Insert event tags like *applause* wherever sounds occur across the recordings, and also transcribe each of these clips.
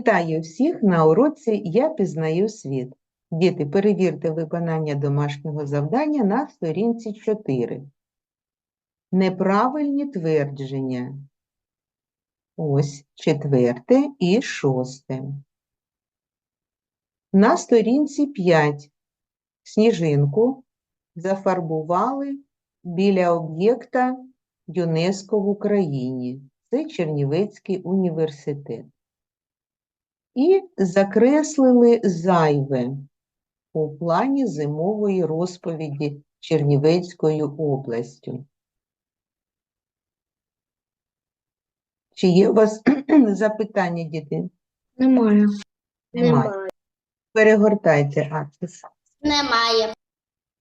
Вітаю всіх на уроці Я пізнаю світ. Діти, перевірте виконання домашнього завдання на сторінці 4. Неправильні твердження. Ось четверте і шосте. На сторінці 5 сніжинку зафарбували біля об'єкта ЮНЕСКО в Україні. Це Чернівецький університет. І закреслили зайве у плані зимової розповіді Чернівецькою областю. Чи є у вас *clears throat* запитання, діти? Немає. Немає. Перегортайте адрес. Немає.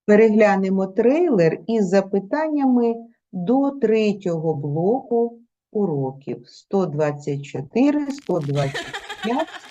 Переглянемо трейлер із запитаннями до третього блоку уроків 124, 125,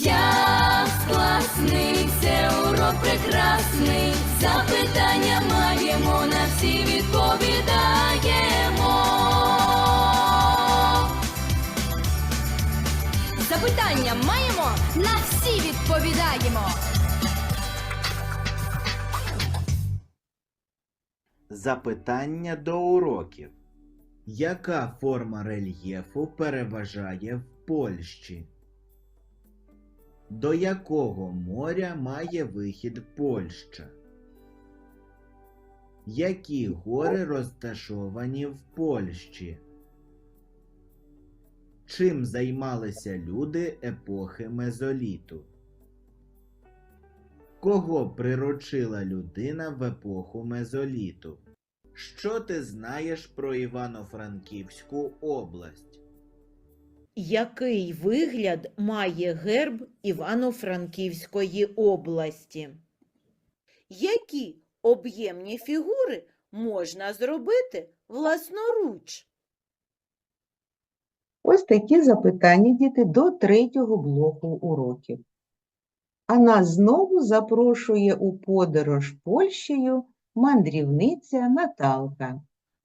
Япс класний, це урок прекрасний. Запитання маємо, на всі відповідаємо. Запитання маємо, на всі відповідаємо. Запитання до уроків. Яка форма рельєфу переважає в Польщі? До якого моря має вихід Польща? Які гори розташовані в Польщі? Чим займалися люди епохи Мезоліту? Кого приручила людина в епоху Мезоліту? Що ти знаєш про Івано-Франківську область? Який вигляд має герб Івано-Франківської області? Які об'ємні фігури можна зробити власноруч? Ось такі запитання, діти, до третього блоку уроків. А нас знову запрошує у подорож Польщею мандрівниця Наталка.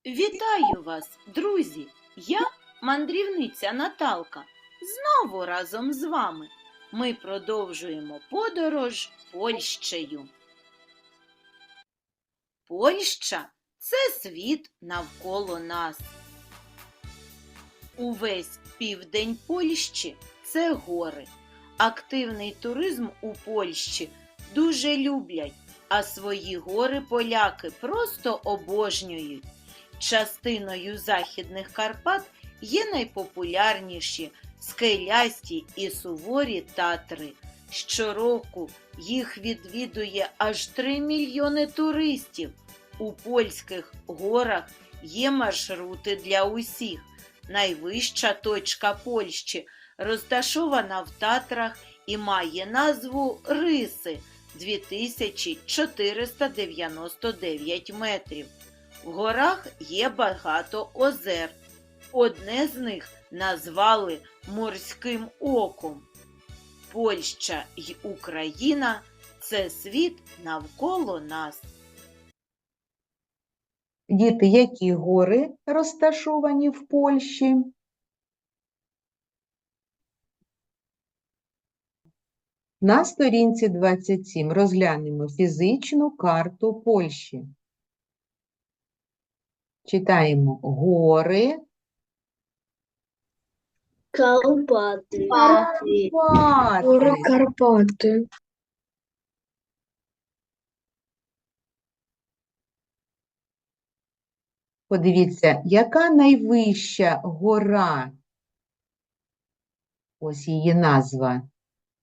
Вітаю вас, друзі! Я мандрівниця Наталка. Знову разом з вами. Ми продовжуємо подорож Польщею. Польща це світ навколо нас. Увесь південь Польщі це гори. Активний туризм у Польщі дуже люблять, а свої гори поляки просто обожнюють. Частиною Західних Карпат є найпопулярніші скелясті і суворі татри. Щороку їх відвідує аж 3 мільйони туристів. У польських горах є маршрути для усіх. Найвища точка Польщі розташована в Татрах і має назву Риси 2499 метрів. В горах є багато озер. Одне з них назвали Морським оком. Польща й Україна це світ навколо нас. Діти, які гори розташовані в Польщі? На сторінці 27 розглянемо фізичну карту Польщі. Читаємо гори. Карпати. Карпати. Карпати. Подивіться, яка найвища гора? Ось її назва.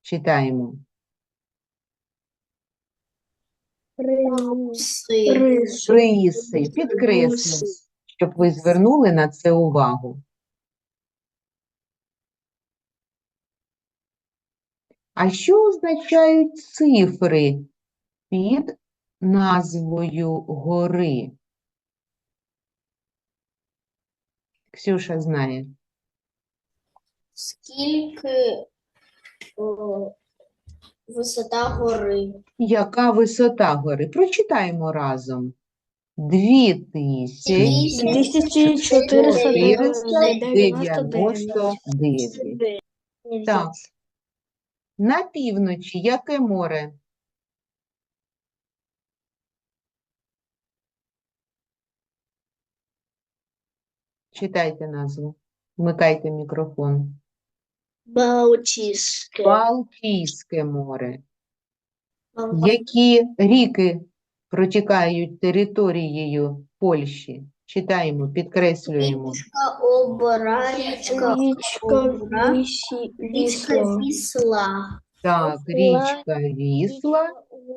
Читаємо. Риси. Риси. Підкреслюємо, щоб ви звернули на це увагу. А що означають цифри під назвою гори? Ксюша знає. Скільки о, висота гори? Яка висота гори? Прочитаємо разом. Дві тисячі 499. Так. На півночі яке море? Читайте назву. Вмикайте мікрофон. Балтійське. Балтійське море. Які ріки протікають територією Польщі? Читаємо, підкреслюємо. Річка Обра, річка Обра, річка Вісла. Так, річка Вісла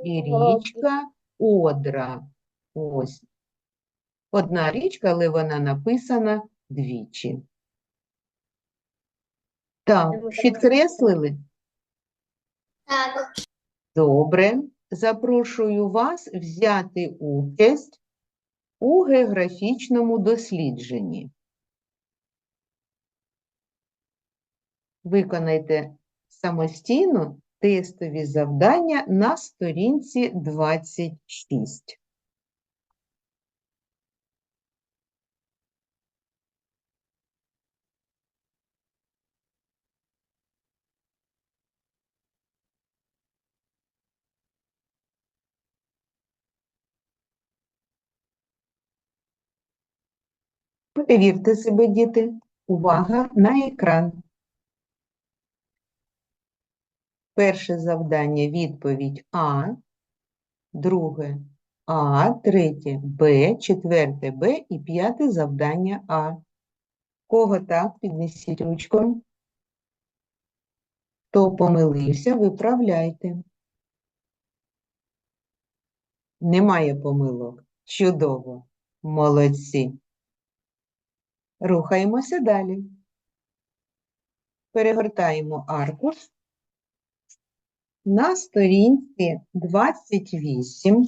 і річка Одра. Ось. Одна річка, але вона написана двічі. Так, підкреслили? Так. Добре. Запрошую вас взяти участь у географічному дослідженні. Виконайте самостійно тестові завдання на сторінці 26. Перевірте себе, діти. Увага на екран. Перше завдання відповідь А, друге А, третє Б, четверте Б і п'яте завдання А. Кого так? Піднесіть ручку. Хто помилився, виправляйте. Немає помилок. Чудово. Молодці. Рухаємося далі. Перегортаємо аркуш. На сторінці 28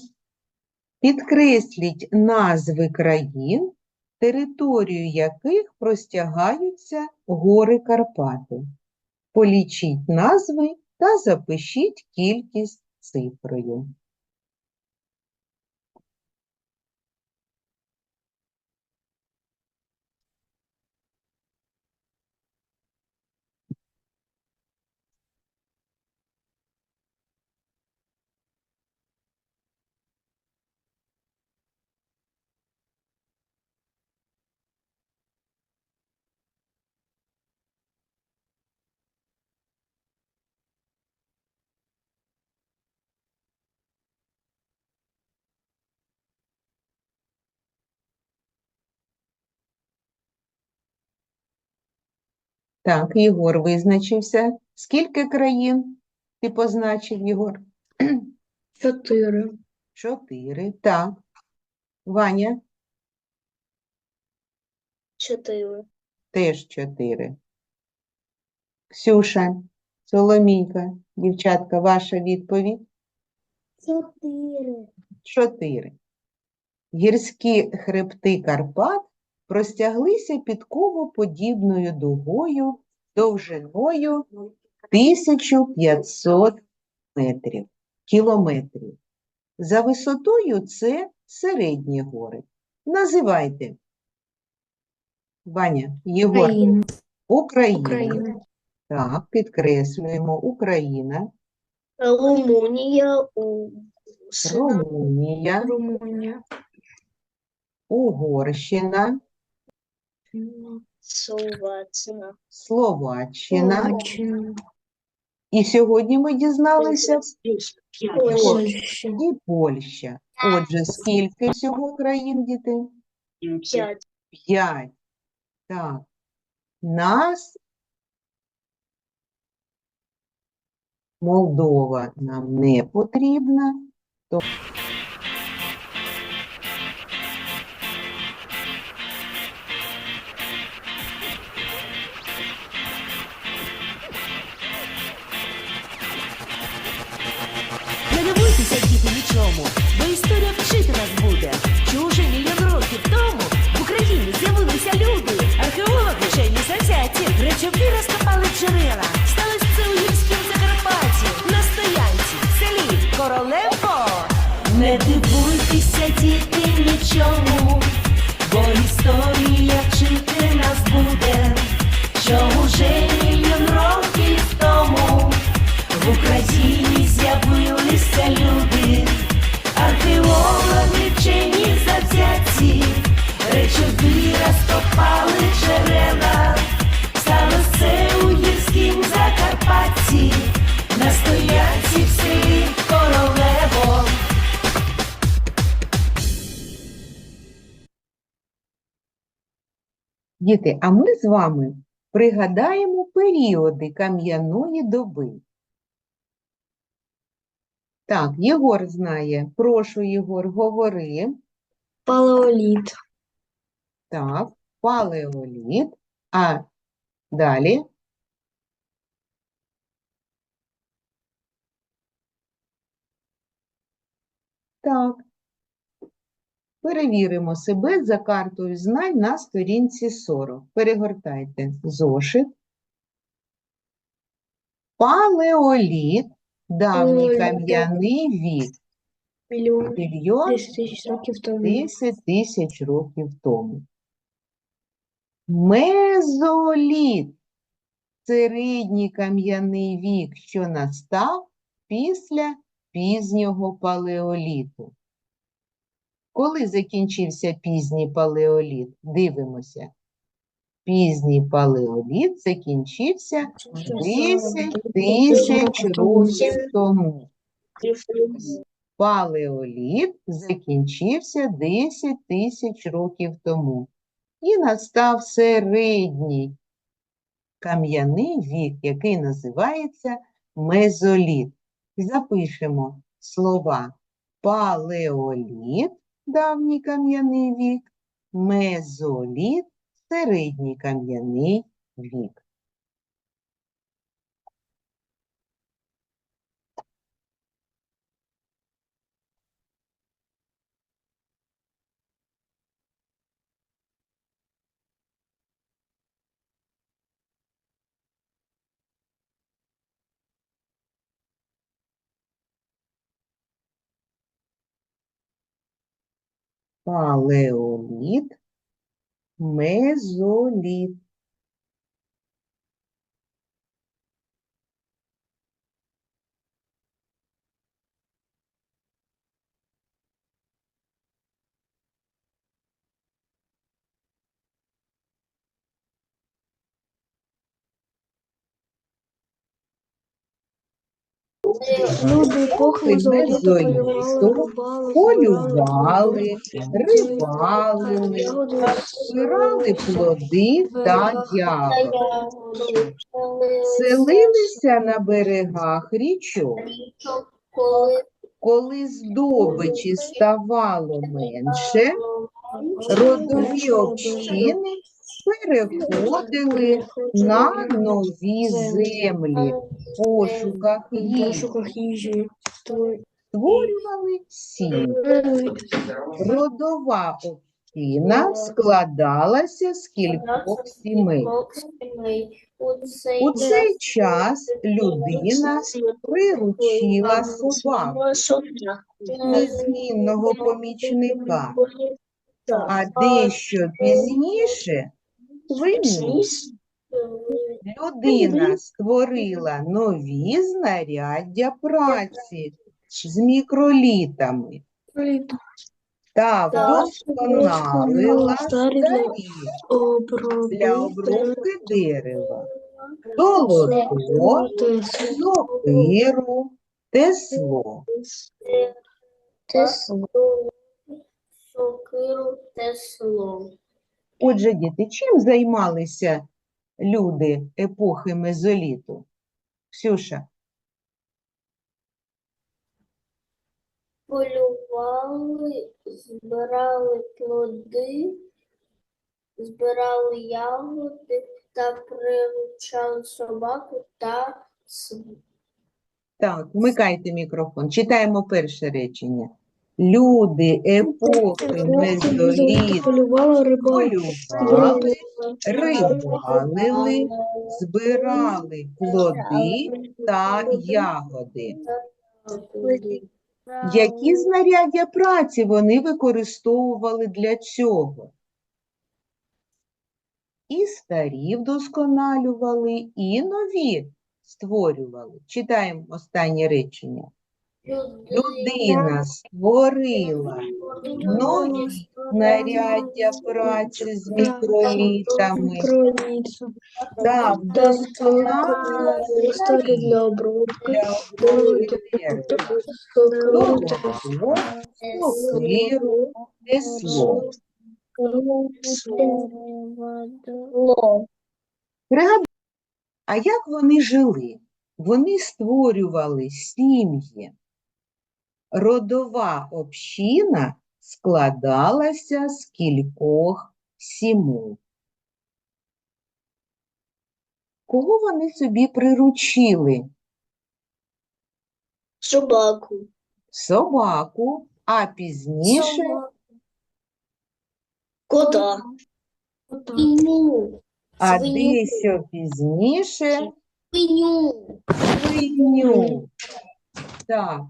підкресліть назви країн, територію яких простягаються гори Карпати. Полічіть назви та запишіть кількість цифрою. Так, Єгор визначився. Скільки країн ти позначив, Єгор? *clears throat* Чотири. Чотири. Так. Ваня Чотири. теж чотири. Ксюша, Соломійка, дівчатка, ваша відповідь? Чотири. Чотири. Гірські хребти Карпат простяглися підковоподібною дугою довжиною 1500 метрів, кілометрів. За висотою це середні гори. Називайте. Ваня, Єгор, Україна. Україна. Так, підкреслюємо. Україна, Румунія. Румунія, Румунія. Угорщина, Словаччина. Словаччина. І сьогодні ми дізналися Польща. і Польща. Отже, скільки всього країн, діти? П'ять. П'ять. Так. Нас Молдова нам не потрібна. нас джерела. У гірськім Закарпатті, на стоянці, селі Королево. Не дивуйтеся, діти, нічому, бо історія вчити нас буде, що уже мільйон років тому? В Україні з'явилися люди, археологи вчені завзяті, речові розкопали джерела, це у Діти, а ми з вами пригадаємо періоди кам'яної доби. Так, Єгор знає. Прошу, Єгор, говори. Палеоліт. Так, палеоліт. А далі? Так. Перевіримо себе за картою знань на сторінці 40. Перегортайте зошит. Палеоліт, давній кам'яний вік. Мільйон Мільйон 10 тисяч 10 тисяч років тому. Мезоліт – середній кам'яний вік, що настав після пізнього палеоліту. Коли закінчився пізній палеоліт? Дивимося. Пізній палеоліт закінчився 10 тисяч років тому. Палеоліт закінчився 10 тисяч років тому. І настав середній кам'яний вік, який називається мезоліт. Запишемо слова палеоліт, давній кам'яний вік, мезоліт, середній кам'яний вік. Палеоліт, мезоліт. Люди мезоліту Мезоліту полювали, рибалили, збирали плоди та ягоди. Селилися на берегах річок. Коли здобичі ставало менше, родові общини переходили на нові землі в пошуках їжі, їжі. створювали сім'ї. Родова община складалася з кількох сімей. У цей час людина приручила собаку, незмінного помічника, а дещо пізніше свиню. Людина створила нові знаряддя праці з мікролітами та вдосконалила старі для обробки дерева, долото, сокиру, тесло. Сокиру Тесло. Отже, діти, чим займалися люди епохи мезоліту? Ксюша, Полювали, збирали плоди, збирали ягоди та приручали собаку та так, вмикайте мікрофон. Читаємо перше речення. Люди епохи мезоліту полювали полювали, рибалили, збирали плоди та ягоди. Які знаряддя праці вони використовували для цього? І старі вдосконалювали, і нові створювали. Читаємо останнє речення. Людина створила нові знаряддя праці з мікролітами та вдосконалила Історія для обробки. сокиру, тесло. Пригадай, а як вони жили? Вони створювали сім'ї. Родова община складалася з кількох сімей. Кого вони собі приручили? Собаку. Собаку, а пізніше Кота. Свиню. А дещо пізніше Свиню. свиню. Так,